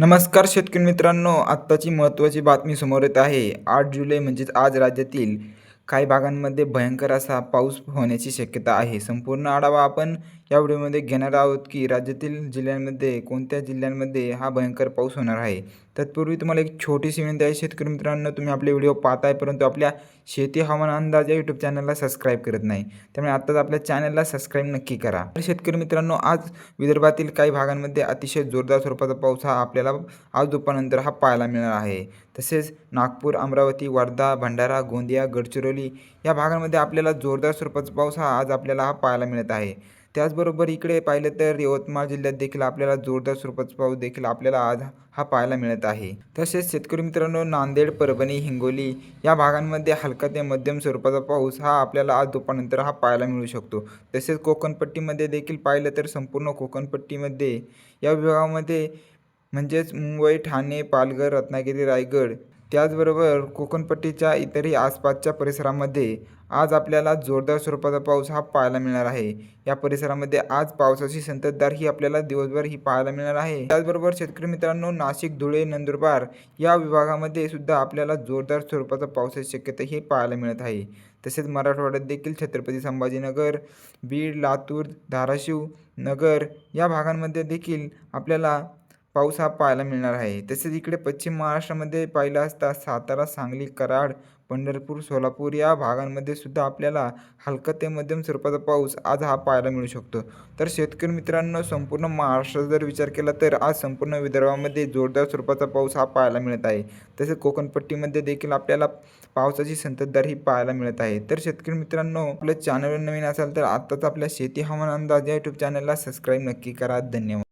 नमस्कार शेतकरी मित्रांनो आत्ताची महत्त्वाची बातमी समोर येत आहे. आठ जुलै म्हणजेच आज राज्यातील काही भागांमध्ये भयंकर असा पाऊस होण्याची शक्यता आहे. संपूर्ण आढावा आपण या व्हिडिओमध्ये घेणार आहोत की राज्यातील जिल्ह्यांमध्ये कोणत्या जिल्ह्यांमध्ये हा भयंकर पाऊस होणार आहे? तत्पूर्वी तुम्हाला एक छोटीशी विनंती आहे शेतकरी मित्रांनो तुम्ही आपले व्हिडिओ पाहताय परंतु आपल्या शेती हवामान अंदाज या यूट्यूब चॅनलला सबस्क्राईब करत नाही. त्यामुळे आत्ताच आपल्या चॅनलला सबस्क्राईब नक्की करा. तर शेतकरी मित्रांनो आज विदर्भातील काही भागांमध्ये अतिशय जोरदार स्वरूपाचा पाऊस हा आपल्याला आज दुपारनंतर हा पाहायला मिळणार आहे. तसेच नागपूर अमरावती वर्धा भंडारा गोंदिया गडचिरोली या भागांमध्ये आपल्याला जोरदार स्वरूपाचा पाऊस हा आज आपल्याला हा पाहायला मिळत आहे. त्याचबरोबर इकडे पाहिलं तर यवतमाळ जिल्ह्यात देखील आपल्याला जोरदार स्वरूपाचा पाऊस देखील आपल्याला आज हा पाहायला मिळत आहे. तसेच शेतकरी मित्रांनो नांदेड परभणी हिंगोली या भागांमध्ये हलका ते मध्यम स्वरूपाचा पाऊस हा आपल्याला आज दुपारनंतर हा पाहायला मिळू शकतो. तसेच कोकणपट्टीमध्ये देखील पाहिलं तर संपूर्ण कोकणपट्टीमध्ये या विभागामध्ये म्हणजेच मुंबई ठाणे पालघर रत्नागिरी रायगड त्याचबरोबर कोकणपट्टीच्या इतरही आसपासच्या परिसरामध्ये आज आपल्याला जोरदार स्वरूपाचा पाऊस हा पाहायला मिळणार आहे. या परिसरामध्ये आज पावसाची संततधार ही आपल्याला दिवसभर ही पाहायला मिळणार आहे. त्याचबरोबर शेतकरी मित्रांनो नाशिक धुळे नंदुरबार या विभागामध्ये सुद्धा आपल्याला जोरदार स्वरूपाचा पावसाची शक्यता ही पाहायला मिळत आहे. तसेच मराठवाड्यात देखील छत्रपती संभाजीनगर बीड लातूर धाराशिव नगर या भागांमध्ये देखील आपल्याला पाऊस हा पाहायला मिळणार आहे. तसेच इकडे पश्चिम महाराष्ट्रामध्ये पाहिलं असता सातारा सांगली कराड पंढरपूर सोलापूर या भागांमध्ये सुद्धा आपल्याला हलका ते मध्यम स्वरूपाचा पाऊस आज हा पाहायला मिळू शकतो. तर शेतकरी मित्रांनो संपूर्ण महाराष्ट्राचा जर विचार केला तर आज संपूर्ण विदर्भामध्ये जोरदार स्वरूपाचा पाऊस हा पाहायला मिळत आहे. तसेच कोकणपट्टीमध्ये देखील आपल्याला पावसाची संततधार ही पाहायला मिळत आहे. तर शेतकरी मित्रांनो आपल्या चॅनलवर नवीन असाल तर आत्ताच आपल्या शेती हवामान अंदाज या यूट्यूब चॅनलला सबस्क्राईब नक्की करा. धन्यवाद.